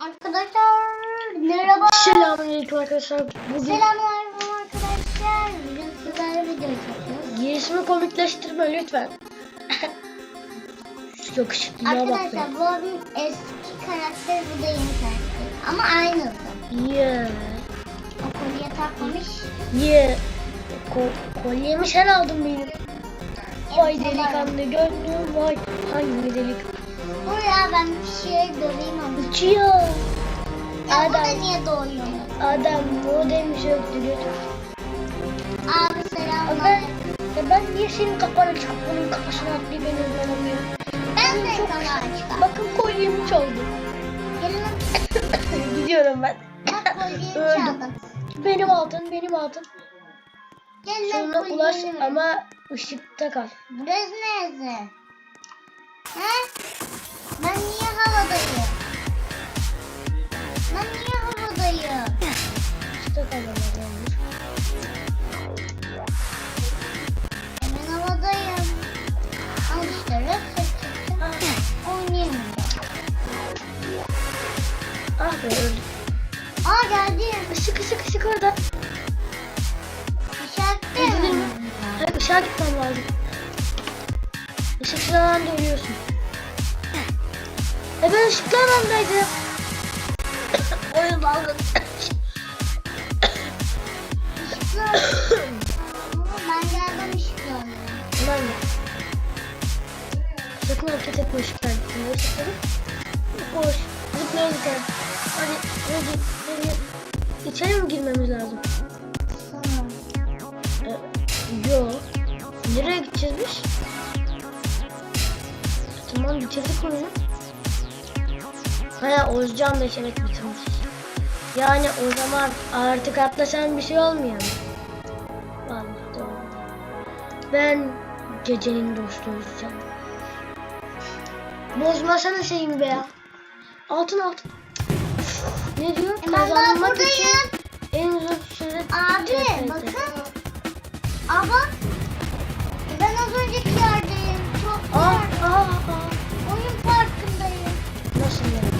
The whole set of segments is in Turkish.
Arkadaşlar merhaba. Selamünaleyküm arkadaşlar. Bugün Selamünaleyküm arkadaşlar. Bugün sizlerle video çekiyoruz. girişimi komikleştirme lütfen. Yakışıklıya bak. Arkadaşlar bu abim eski karakter bu da yeni karakter. Ama aynısı. Yeah. O kolye takmamış. Yeah. Ko kolyemi sen aldın benim. Vay delikanlı gönlüm vay. Hangi delik? Buraya ben bir şey döveyim. Uçuyor. Ya burada Adam, niye doğuyor? adam modem söktü lütfen. Abi Ya Ben, ya ben niye senin kafana çıkıp onun kafasına atlayıp beni öldüremiyorum? Ben de sana açık. Bakın kolyemi çaldı. Gidiyorum ben. bak kolyeyi Öldüm. çaldım. Benim altın, benim altın. Gel Sonra ulaş ama ışıkta kal. Burası neresi? He? Ben niye havadayım? Ben havadayım. Al işte röpse çıktı. Oynayamıyorum. Ah be öldüm. Aa geldim. Işık ışık ışık orada. Gidelim. mi? Hayır ışığa gitmem lazım. Işıksız alanda ölüyorsun. E ben ışıklı alandaydım. Oyun aldım. Ben geldim ışıklı oynayayım. Ben de. Sakın hareket. Koş. Zıplaya gidelim. Hadi hadi mi girmemiz lazım? Tamam. Ee, yo. Nereye gideceğiz? Tamam bitirdik oyunu. Ha Ozcan da evet bitirmiş. Yani o zaman artık atlasan bir şey olmuyor mu? Ben gecenin dostu Ozcan. Bozmasana şeyimi be ya. Altın altın. Ne diyor? Ben daha buradayım. en uzun süre Abi bakın. E Ben az önceki yerdeyim. Çok Aa, aa, aa. Oyun parkındayım. Nasıl yani?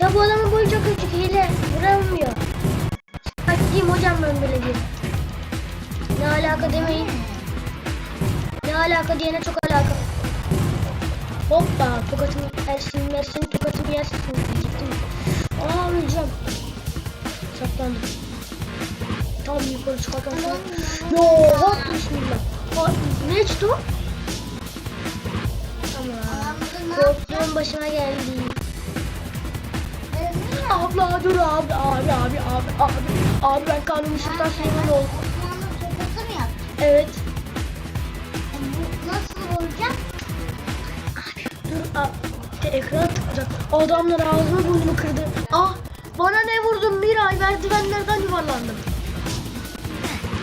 Ya bu adamın boyu çok küçük hile. Vuramıyor. Haklıyım hocam ben böyle diyeyim. Ne alaka demeyin. Ne alaka diyene çok alaka. Hoppa tokatımı yersin yersin tokatımı yersin diyecektim. Aa öleceğim. Saklandım. Tam yukarı çıkarken sonra. Yo hop bismillah. Ha, ne çıktı o? Tamam. Korktuğum başıma geldi. Abla dur abi abi abi abi abi abi ben kanuni sultan Süleyman oldum. Evet. Dur a, te ekran tıklayacak. Adamlar ağzını burnunu kırdı. Ah bana ne vurdun Miray merdivenlerden yuvarlandım.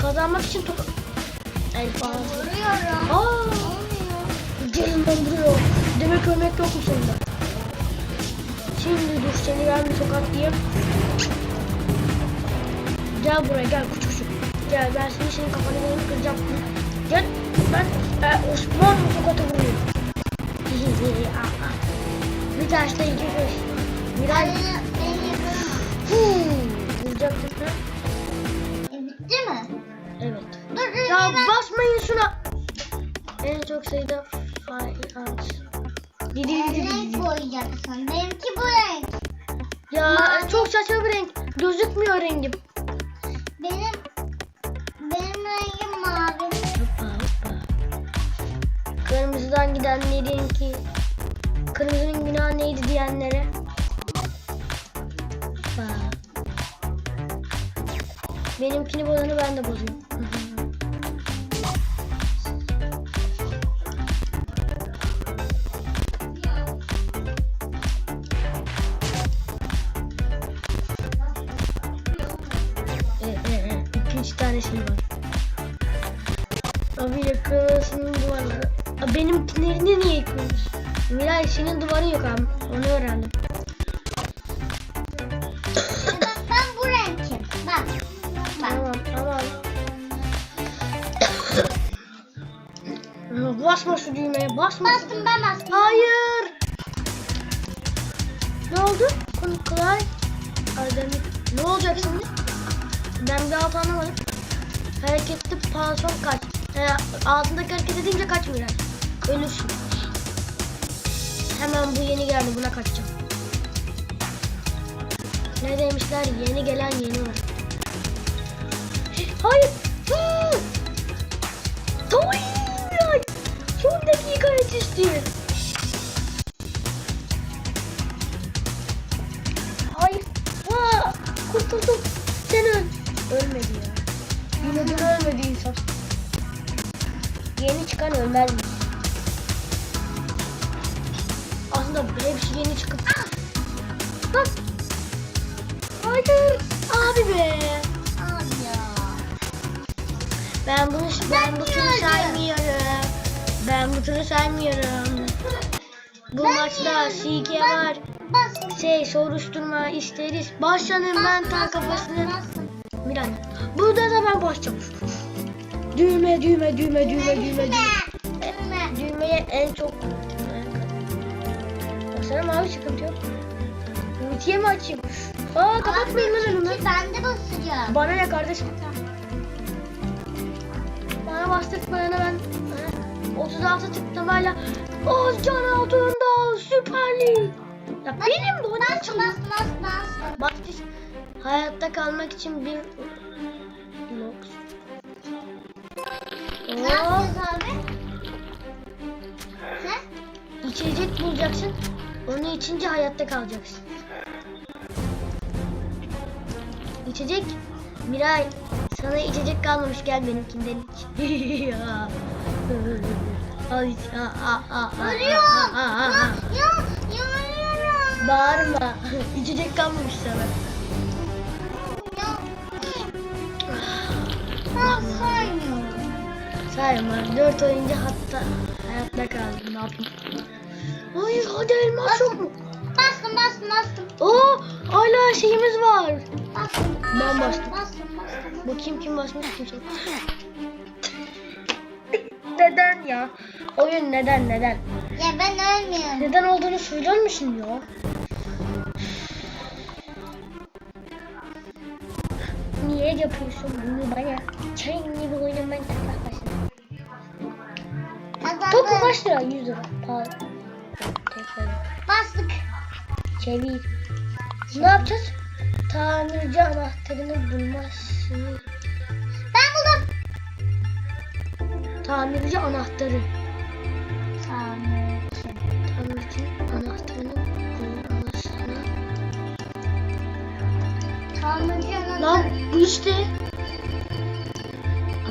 Kazanmak için toka... El fazla. Vuruyorum. Aa cerinden duruyor. Demek ölmek yok mu sonunda? Şimdi dur seni ben bir tokatlayayım. Gel buraya gel küçük küçük. Gel ben seni senin kafanı kıracağım. Gel ben e, Osmanlı tokatı bir taşla iki kuş. Huu, Vuracaktın ha? E bitti mi? Evet. Dur Ya ben- basmayın şuna. En çok sayıda fay Sen didi renk didi. boyayacaksın. Benimki bu renk. Ya Mavi. çok saçma bir renk. Gözükmüyor rengim. Benim benim rengim mavi. Kırmızıdan gidenlerin ki kırmızının günahı neydi diyenlere. Benimkini bozanı ben de bozayım. İki üç tane şey var. Abi yakasının duvarları. Benimkilerini niye yıkıyorsunuz? Miray senin duvarın yok abi. Onu öğrendim. Bak ben bu renkim. Bak. Bak. Tamam tamam. basma şu düğmeye basma. Bastım ben bastım. Hayır. Ne oldu? Kolay. Adem'i. Ne olacak şimdi? Ben bir alt anlamadım. Hareketli panson kaç. Yani altındaki hareket edince kaçmıyor. Ölürsün. Hemen bu yeni geldi buna kaçacağım. Ne demişler? Yeni gelen yeni var. Hayır. Hayır. Son dakika yetişti. Hayır. Ha! Kurtuldum. Sen öl. Ölmedi ya. Yine de ölmedi insan. Yeni çıkan ölmez? Yeni çıkıp... Ah! Bak! Hayır! Abi be! Abi ya. Ben bunu ben bu turu saymıyorum. Ben bu turu saymıyorum. Bu Ben maçta Ben- var. Bas. Şey soruşturma isteriz. Başlanın ben Bas, ta bas, kafasını. Miray. Burada da ben başlayacağım. Düğme düğme düğme düğme düğme düğme. Düğme. Düğmeye en çok... Baksana mavi sıkıntı yok. Ultiye mi açayım? Aa kapatmayın lan önümü. Ben de basacağım. Bana ne kardeşim? Bana bastık bana ben ha, 36 tıklamayla Özcan Altun'da Süper Lig. Ya benim bu Bas nasıl? bas bas bas. Bak hayatta kalmak için bir Nox. Ne yapacağız abi? He? içecek bulacaksın. Onu içince hayatta kalacaksın. İçecek. Miray sana içecek kalmamış gel benimkinden iç. Al iç. Ölüyorum. Ya, ya, yanıyorum. Bağırma. İçecek kalmamış sana. Ya. Saymıyorum. Sayma. Dört oyuncu hatta hayatta kaldım. Ne yapayım? Hayır hadi elmas yok mu? Bastım bastım bastım. Oo hala şeyimiz var. Bastım. Ben bastım. Bastım bastım. Bakayım kim basmış kimse. neden ya? Oyun neden neden? Ya ben ölmüyorum. Neden olduğunu söyler misin ya? Niye yapıyorsun bunu bana? Çayın gibi oynamayın takla başına. Topu kaç lira? 100 lira. Pahalı. Bastık. Çevir. Ne yapacağız? Tamirci anahtarını bulmasını. Ben buldum. Tamirci anahtarı. Tamirci. Tamirci anahtarını bulmasını. Tamirci anahtarı. Lan bu işte.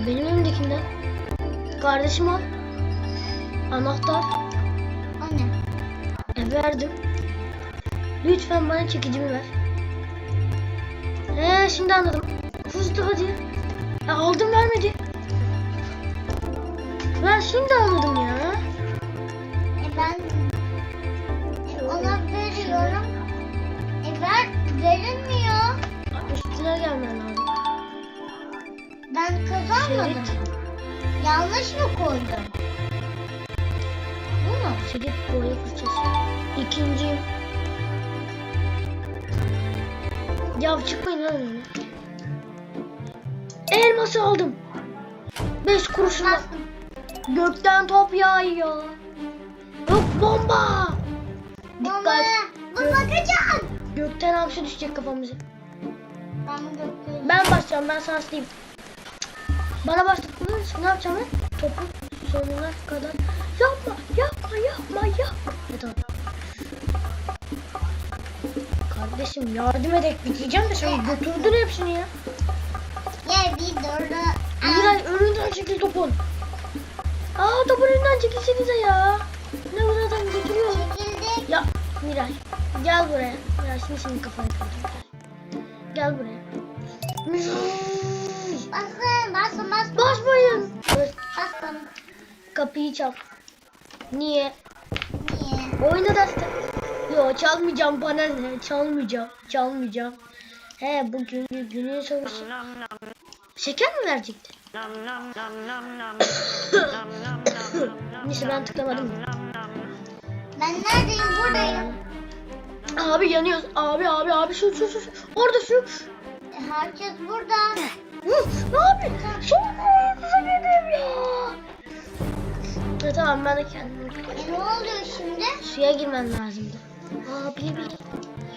Benim elimdekinden. Kardeşim al. Anahtar. Verdim. Lütfen bana çekicimi ver. He şimdi anladım. Hızlı hadi. Ya aldım vermedi. Ben şimdi anladım ya. E ben e ona veriyorum. E ver verilmiyor. Üstüne gelmen lazım. Ben kazanmadım. Şerit. Yanlış mı koydum? Bu mu? Şerit boya fırçası. İkinciyim. Ya çıkmayın lan. Elması aldım. Beş kuruşuna. Gökten top yağıyor. Yok bomba. Dikkat. bu bakacağım. Gökten hamsi düşecek kafamıza. Ben bakıyorum. Ben basacağım ben diyeyim. Bana bastıklarını ne yapacağım ben? Topu sonuna kadar. Yapma Kardeşim yardım edek bitireceğim de sen götürdün hepsini ya. Ya bir doğru. Miray önünden çekil topun. Aa topun önünden çekilsenize ya. Ne zaten götürüyor. Çekildik. Ya Miray gel buraya. Ya şimdi senin kafanı kıracağım. Gel buraya. Miray. Bastım bastım bastım. Basmayın. Bastım. Kapıyı çal. Niye? Niye? Oyna da Yo çalmayacağım bana ne? Çalmayacağım. Çalmayacağım. He bu günü günün sorusu. Şeker mi verecekti? Neyse ben tıklamadım. Ben neredeyim? Buradayım. Abi yanıyoruz. Abi abi abi şu şu şu. Orada şu. E, herkes burada. Ne yapıyorsun? Son anda dedim ya. Ya tamam ben de kendimi E, ne oluyor şimdi? Suya girmem lazımdı. Aa bile bile.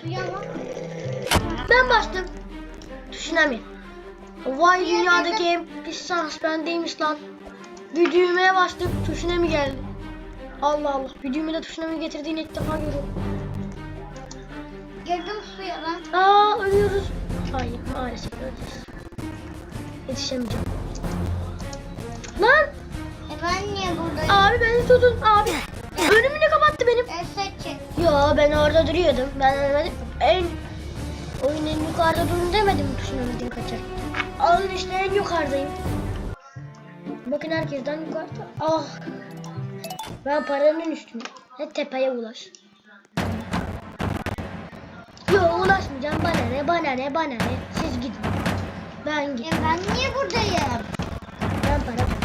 Suya mı? Ben bastım. Tsunami. Vay dünyadaki en pis şans bendeymiş lan. Bir düğmeye bastım tsunami geldi. Allah Allah. Bir düğmede tsunami getirdiğini ilk defa görüyorum. Girdim suya ben. Aa ölüyoruz. Hayır maalesef öleceğiz. Yetişemeyeceğim. Lan E ben niye buradayım? abi beni tutun abi. Önümü Yo ben orada duruyordum. Ben ölmedim. En oyun en yukarıda durun demedim mi tsunami'den kaçar. Alın işte en yukarıdayım. Bakın herkesten yukarıda. Ah. Ben paranın üstünde. Ne tepeye ulaş. Yo ulaşmayacağım. Bana ne bana ne bana ne. Siz gidin. Ben gidin. ben niye buradayım? Ben para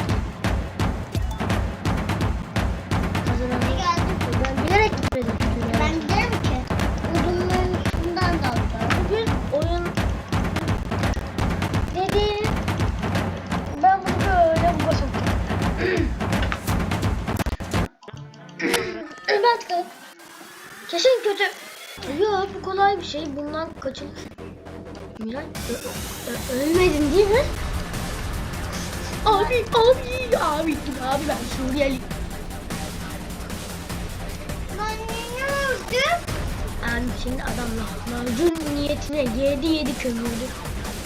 tıkladım. Kesin kötü. Yok bu kolay bir şey. Bundan kaçılır. Miray ölmedin değil mi? Abi abi abi abi ben Suriyeli. Ben niye öldüm? Abi senin adam lahmacun niyetine yedi yedi kömürdü.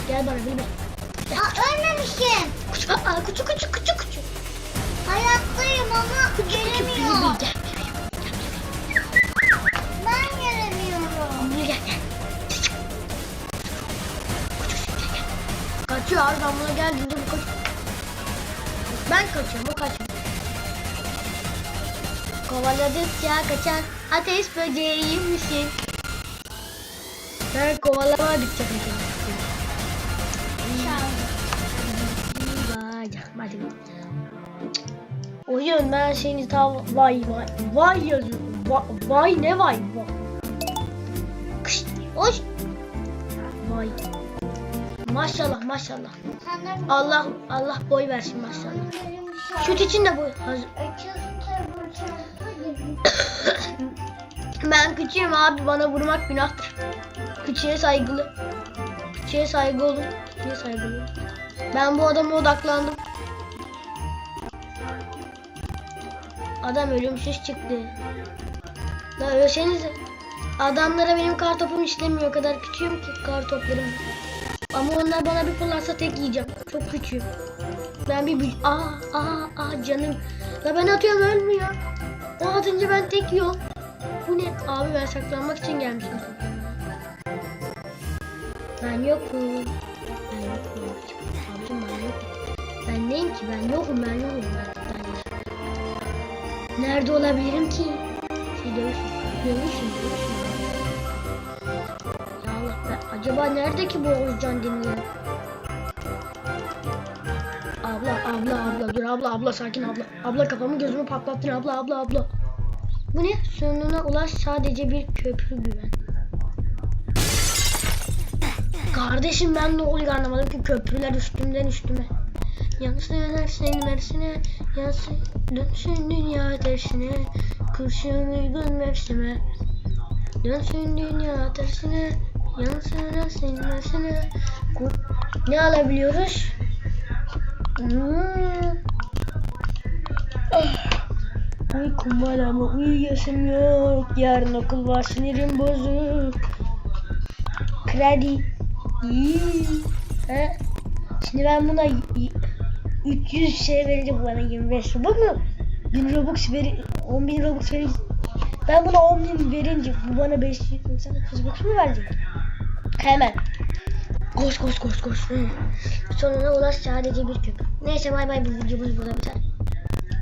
Gel bana bilme. Aa ölmemişim. Kuçu, aa, kuçu kuçu kuçu kuçu. Hayattayım ama Ben kaçıyorum o kaçmıyor. Kovaladıkça kaçan ateş böceği misin? Ben kovalamadıkça kaçan. Vay hadi. Oyun ben seni ta vay vay vay yazıyorum. Va- vay ne vay vay. Kış, hoş. Vay. Maşallah maşallah. Allah Allah boy versin maşallah. Şut için de boy. Hazır. Ben küçüğüm abi bana vurmak günahtır. Küçüğe saygılı. Küçüğe saygı olun. Küçüğe saygılı. Ben bu adama odaklandım. Adam ölümsüz çıktı. La ölsenize. Adamlara benim kar topum işlemiyor. O kadar küçüğüm ki kar toplarım. Ama onlar bana bir fırlatsa tek yiyeceğim. Çok küçüğüm. Ben bir büc- Aa, aa, aa canım. La ben atıyorum ölmüyor. O atınca ben tek yiyorum. Bu ne? Abi ben saklanmak için gelmişim. Ben yokum. Ben yokum. Abicim ben yokum. Ben neyim ki? Ben yokum. Ben yokum. Ben, ben Nerede olabilirim ki? Şey görürsün. Görürsün. Görürsün. Acaba nerede ki bu Oğuzcan denilen? Abla abla abla dur abla abla sakin abla. Abla kafamı gözümü patlattın abla abla abla. Bu ne? Sonuna ulaş sadece bir köprü güven. Kardeşim ben ne oluyor anlamadım ki köprüler üstümden üstüme. Yansın Mersin'in Mersin'e Yansın dönsün dünya tersine Kurşun uygun mevsime Dönsün dünya tersine Mersin'e Kur... Ne alabiliyoruz? Hmm. Ah. Uykum var ama uyuyasım yok. Yarın okul var sinirim bozuk. Kredi. He? Şimdi ben buna y- y- 300 şey verecek bana 25 Robux mu? 1000 Robux veri 10 bin Robux verecek. Ben buna 10 bin verince bu bana 580 Robux mu verecek? Hemen. Koş koş koş koş. Sonuna ulaş sadece bir köprü. Neyse bay bay bu videomuz burada biter.